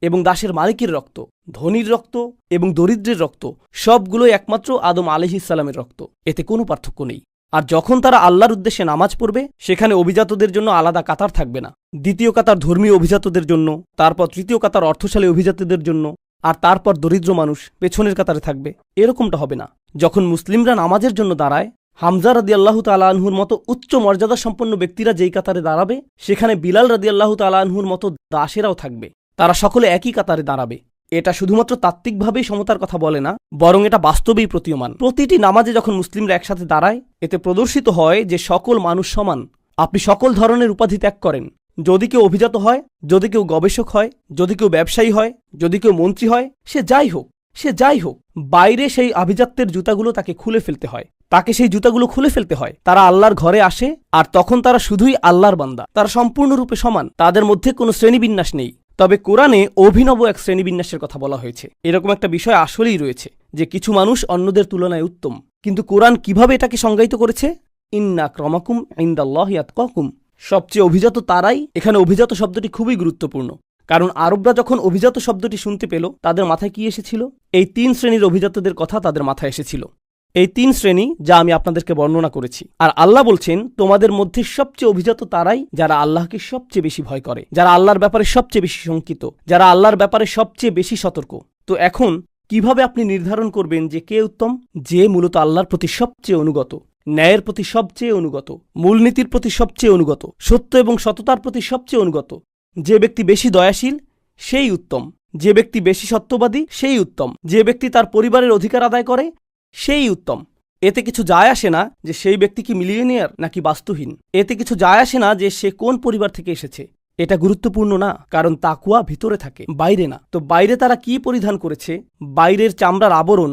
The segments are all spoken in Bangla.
এবং দাসের মালিকের রক্ত, ধনীর রক্ত এবং দরিদ্রের রক্ত, সবগুলোই একমাত্র আদম আলহিসাল্লামের রক্ত। এতে কোনো পার্থক্য নেই। আর যখন তারা আল্লাহর উদ্দেশ্যে নামাজ পড়বে, সেখানে অভিজাতদের জন্য আলাদা কাতার থাকবে না। দ্বিতীয় কাতার ধর্মীয় অভিজাতদের জন্য, তারপর তৃতীয় কাতার অর্থশালী অভিজাতদের জন্য, আর তারপর দরিদ্র মানুষ পেছনের কাতারে থাকবে। এরকমটা হবে না। যখন মুসলিমরা নামাজের জন্য দাঁড়ায়, হামজা রাদি আল্লাহ তালাহুর মতো উচ্চ মর্যাদা সম্পন্ন ব্যক্তিরা যেই কাতারে দাঁড়াবে, সেখানে বিলাল রাদি আল্লাহ তালাহুর মতো দাসেরাও থাকবে। তারা সকলে একই কাতারে দাঁড়াবে। এটা শুধুমাত্র তাত্ত্বিকভাবেই সমতার কথা বলে না, বরং এটা বাস্তবেই প্রতীয়মান। প্রতিটি নামাজে যখন মুসলিমরা একসাথে দাঁড়ায়, এতে প্রদর্শিত হয় যে সকল মানুষ সমান। আপনি সকল ধরনের উপাধি ত্যাগ করেন। যদি কেউ অভিজাত হয়, যদি কেউ গবেষক হয়, যদি কেউ ব্যবসায়ী হয়, যদি কেউ মন্ত্রী হয়, সে যাই হোক, সে যাই হোক, বাইরে সেই আভিজাত্যের জুতাগুলো তাকে খুলে ফেলতে হয়। তাকে সেই জুতাগুলো খুলে ফেলতে হয়। তারা আল্লাহর ঘরে আসে, আর তখন তারা শুধুই আল্লাহর বান্দা। তারা সম্পূর্ণরূপে সমান। তাদের মধ্যে কোনো শ্রেণীবিন্যাস নেই। তবে কোরআনে অভিনব এক শ্রেণীবিন্যাসের কথা বলা হয়েছে। এরকম একটা বিষয় আসলেই রয়েছে যে কিছু মানুষ অন্যদের তুলনায় উত্তম। কিন্তু কোরআন কীভাবে এটাকে সংজ্ঞায়িত করেছে? ইন্না ক্রমাকুম ইন্দাল্লাহ ইয়াতকাকুম সবচেয়ে অভিজাত তারাই এখানে অভিজাত শব্দটি খুবই গুরুত্বপূর্ণ। কারণ আরবরা যখন অভিজাত শব্দটি শুনতে পেল, তাদের মাথায় কি এসেছিল? এই তিন শ্রেণির অভিজাতদের কথা তাদের মাথায় এসেছিল। এই তিন শ্রেণি যা আমি আপনাদেরকে বর্ণনা করেছি। আর আল্লাহ বলছেন, তোমাদের মধ্যে সবচেয়ে অভিজাত তারাই যারা আল্লাহকে সবচেয়ে বেশি ভয় করে, যারা আল্লাহর ব্যাপারে সবচেয়ে বেশি শঙ্কিত, যারা আল্লাহর ব্যাপারে সবচেয়ে বেশি সতর্ক। তো এখন, কীভাবে আপনি নির্ধারণ করবেন যে কে উত্তম? যে মূলত আল্লাহর প্রতি সবচেয়ে অনুগত, ন্যায়ের প্রতি সবচেয়ে অনুগত, মূলনীতির প্রতি সবচেয়ে অনুগত, সত্য এবং সততার প্রতি সবচেয়ে অনুগত। যে ব্যক্তি বেশি দয়াশীল, সেই উত্তম। যে ব্যক্তি বেশি সত্যবাদী, সেই উত্তম। যে ব্যক্তি তার পরিবারের অধিকার আদায় করে সেই উত্তম। এতে কিছু যায় আসে না যে সেই ব্যক্তি কি মিলিয়নিয়ার নাকি বাস্তুহীন। এতে কিছু যায় আসে না যে সে কোন পরিবার থেকে এসেছে। এটা গুরুত্বপূর্ণ না, কারণ তাকুয়া ভিতরে থাকে, বাইরে না। তো বাইরে তারা কি পরিধান করেছে? বাইরের চামড়ার আবরণ,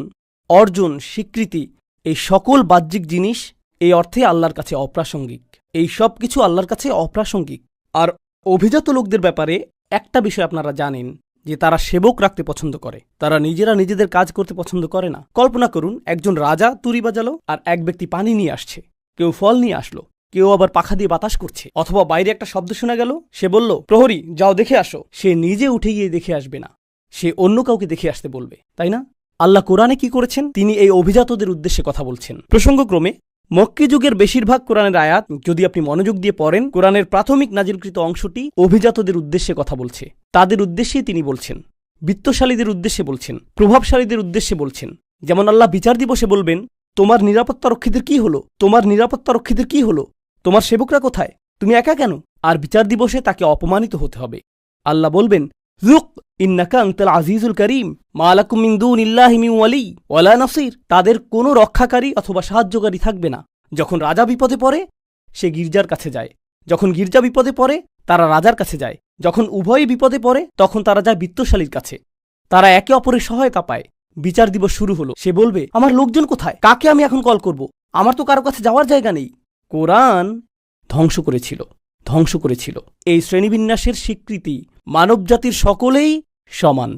অর্জন, স্বীকৃতি, এই সকল বাহ্যিক জিনিস, এই অর্থে আল্লাহর কাছে অপ্রাসঙ্গিক। এই সব কিছু আল্লাহর কাছে অপ্রাসঙ্গিক। আর অভিজাত লোকদের ব্যাপারে একটা বিষয় আপনারা জানেন যে তারা সেবক রাখতে পছন্দ করে। তারা নিজেরা নিজেদের কাজ করতে পছন্দ করে না। কল্পনা করুন, একজন রাজা তুরি বাজালো আর এক ব্যক্তি পানি নিয়ে আসছে। কেউ ফল নিয়ে আসলো, কেউ আবার পাখা দিয়ে বাতাস করছে। অথবা বাইরে একটা শব্দ শোনা গেল, সে বলল, প্রহরী, যাও দেখে আসো। সে নিজে উঠে গিয়ে দেখে আসবে না। সে অন্য কাউকে দেখে আসতে বলবে, তাই না? আল্লাহ কোরআনে কি করেছেন? তিনি এই অভিজাতদের উদ্দেশ্যে কথা বলছেন। প্রসঙ্গক্রমে মক্কি যুগের বেশিরভাগ কোরআনের আয়াত যদি আপনি মনোযোগ দিয়ে পড়েন, কোরআনের প্রাথমিক নাজিলকৃত অংশটি অভিজাতদের উদ্দেশ্যে কথা বলছে। তাদের উদ্দেশ্যেই তিনি বলছেন। বিত্তশালীদের উদ্দেশ্যে বলছেন। প্রভাবশালীদের উদ্দেশ্যে বলছেন। যেমন আল্লাহ বিচার দিবসে বলবেন, তোমার নিরাপত্তা রক্ষীদের কি হলো? তোমার নিরাপত্তা রক্ষীদের কি হলো? তোমার সেবকরা কোথায়? তুমি একা কেন? আর বিচার দিবসে তাকে অপমানিত হতে হবে। আল্লাহ বলবেন জুক আজিজুল করিম তাদের কোনো রক্ষাকারী অথবা সাহায্যকারী থাকবে না। যখন রাজা বিপদে পড়ে, সে গির্জার কাছে যায়। যখন গির্জা বিপদে পড়ে, তারা রাজার কাছে যায়। যখন উভয়ই বিপদে পড়ে, তখন তারা যায় বিত্তশালীর কাছে। তারা একে অপরের সহায়তা পায়। বিচার দিবস শুরু হলো। সে বলবে, আমার লোকজন কোথায়? কাকে আমি এখন কল করব? আমার তো কারও কাছে যাওয়ার জায়গা নেই। কোরআন ধ্বংস করেছিল। ধ্বংস করেছিল। এই শ্রেণীবিন্যাসের স্বীকৃতি মানবজাতির সকলেই সমান।